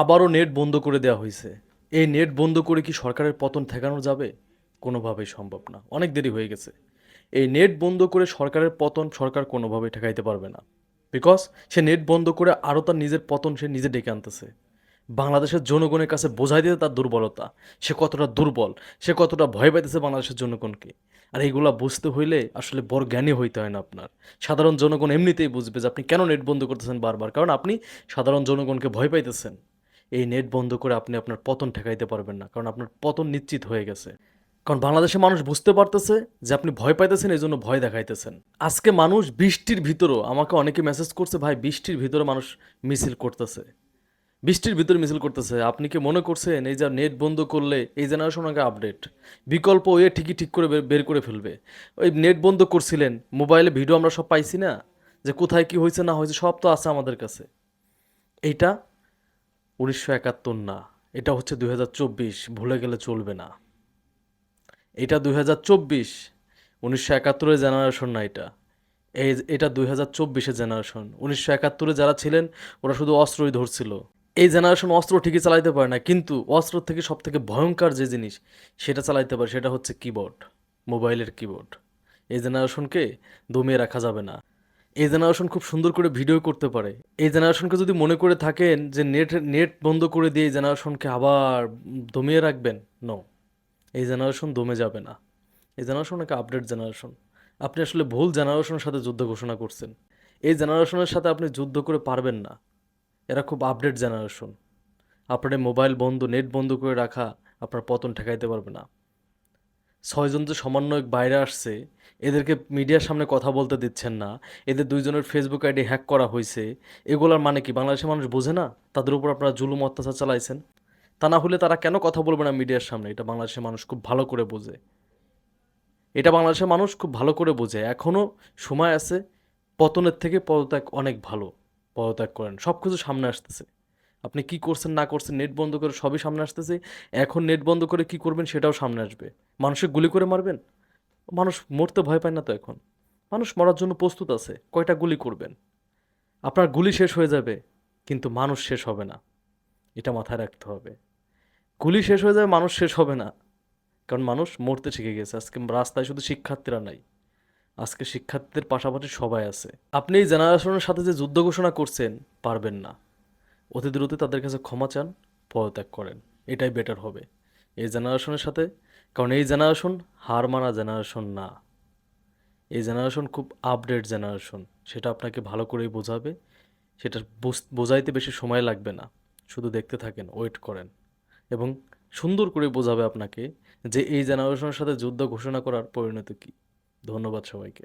আবারও নেট বন্ধ করে দেওয়া হয়েছে। এই নেট বন্ধ করে কি সরকারের পতন ঠেকানো যাবে? কোনোভাবেই সম্ভব না। অনেক দেরি হয়ে গেছে। এই নেট বন্ধ করে সরকারের পতন সরকার কোনোভাবেই ঠেকাইতে পারবে না। বিকজ সে নেট বন্ধ করে আরও তার নিজের পতন সে নিজে ডেকে আনতেছে। বাংলাদেশের জনগণের কাছে বোঝাই দিতে তার দুর্বলতা। সে কতটা দুর্বল, সে কতটা ভয় পাইতেছে বাংলাদেশের জনগণকে। আর এইগুলা বুঝতে হইলে আসলে বড় জ্ঞানী হইতে হয় না আপনার। সাধারণ জনগণ এমনিতেই বুঝবে যে আপনি কেন নেট বন্ধ করতেছেন বারবার? কারণ আপনি সাধারণ জনগণকে ভয় পাইতেছেন। এই নেট বন্ধ করে আপনি আপনার পতন ঠেকাইতে পারবেন না, কারণ আপনার পতন নিশ্চিত হয়ে গেছে। কারণ বাংলাদেশের মানুষ বুঝতে পারতেছে যে আপনি ভয় পাইতেছেন, এই জন্য ভয় দেখাইতেছেন। আজকে মানুষ বৃষ্টির ভিতরেও, আমাকে অনেকে মেসেজ করছে, ভাই, বৃষ্টির ভিতরে মানুষ মিছিল করতেছে। বৃষ্টির ভিতরে মিছিল করতেছে। আপনি কি মনে করছেন এই যা নেট বন্ধ করলে এই জেনারেশন আগে আপডেট বিকল্প ওয়ে ঠিকই ঠিক করে বের- করে ফেলবে। ওই নেট বন্ধ করছিলেন মোবাইলে ভিডিও আমরা সব পাইছি না? যে কোথায় কি হয়েছে না হয়েছে সব তো আছে আমাদের কাছে। এইটা উনিশশো একাত্তর না, এটা হচ্ছে দুই হাজার চব্বিশ, ভুলে গেলে চলবে না। এটা দুই হাজার চব্বিশ, উনিশশো একাত্তরের জেনারেশন না এটা। এই এটা দুই হাজার চব্বিশের জেনারেশন উনিশশো একাত্তরে যারা ছিলেন, ওরা শুধু অস্ত্রই ধরছিল। এই জেনারেশন অস্ত্র ঠিকই চালাইতে পারে না, কিন্তু অস্ত্র থেকে সব থেকে ভয়ঙ্কর যে জিনিস সেটা চালাইতে পারে, সেটা হচ্ছে কিবোর্ড মোবাইলের কিবোর্ড এই জেনারেশনকে দমিয়ে রাখা যাবে না। এই জেনারেশন খুব সুন্দর করে ভিডিও করতে পারে। এই জেনারেশনকে যদি মনে করে থাকেন যে নেট নেট বন্ধ করে দিয়ে এই জেনারেশনকে আবার দমিয়ে রাখবেন নো এই জেনারেশন দমে যাবে না। এই জেনারেশন একটা আপডেট জেনারেশন আপনি আসলে ভুল জেনারেশনের সাথে যুদ্ধ ঘোষণা করছেন। এই জেনারেশনের সাথে আপনি যুদ্ধ করে পারবেন না। এরা খুব আপডেট জেনারেশন আপনার মোবাইল বন্ধ নেট বন্ধ করে রাখা আপনার পতন ঠেকাইতে পারবে না। ছয়জন যে সমন্বয়ক বাইরে আসছে, এদেরকে মিডিয়ার সামনে কথা বলতে দিচ্ছেন না। এদের দুইজনের ফেসবুক আইডি হ্যাক করা হয়েছে। এগুলোর মানে কি? বাংলাদেশের মানুষ বোঝে না? তাদের উপর আপনারা জুলুম অত্যাচার চালাইছেন? তা না হলে তারা কেন কথা বলবে না মিডিয়ার সামনে? এটা বাংলাদেশের মানুষ খুব ভালো করে বোঝে। এটা বাংলাদেশের মানুষ খুব ভালো করে বোঝে। এখনও সময় আছে, পতনের থেকে পদত্যাগ অনেক ভালো। পদত্যাগ করেন। সব কিছু সামনে আসতেছে। আপনি কি করছেন, না করছেন নেট বন্ধ করে সবই সামনে আসতেছে। এখন নেট বন্ধ করে কি করবেন সেটাও সামনে আসবে। মানুষকে গুলি করে মারবেন? মানুষ মরতে ভয় পায় না তো এখন? মানুষ মরার জন্য প্রস্তুত আছে, কয়টা গুলি করবেন? আপনার গুলি শেষ হয়ে যাবে, কিন্তু মানুষ শেষ হবে না। এটা মাথায় রাখতে হবে। গুলি শেষ হয়ে যাবে, মানুষ শেষ হবে না। কারণ মানুষ মরতে শিখে গেছে। আজকে রাস্তায় শুধু শিক্ষার্থীরা নাই। আজকে শিক্ষার্থীদের পাশাপাশি সবাই আছে। আপনি এই জেনারেশনের সাথে যে যুদ্ধ ঘোষণা করছেন, পারবেন না। অতি দ্রুত তাদের কাছে ক্ষমা চান, পদত্যাগ করেন। এটাই বেটার হবে। এই জেনারেশনের সাথে, কারণ এই জেনারেশন হার মানা জেনারেশন না। এই জেনারেশন খুব আপডেট জেনারেশন সেটা আপনাকে ভালো করেই বোঝাবে। সেটা বুঝ- বোঝাইতে বেশি সময় লাগবে না। শুধু দেখতে থাকেন ওয়েট করেন। এবং সুন্দর করে বোঝাবে আপনাকে যে এই জেনারেশনের সাথে যুদ্ধ ঘোষণা করার পরিণতি কী। ধন্যবাদ সবাইকে।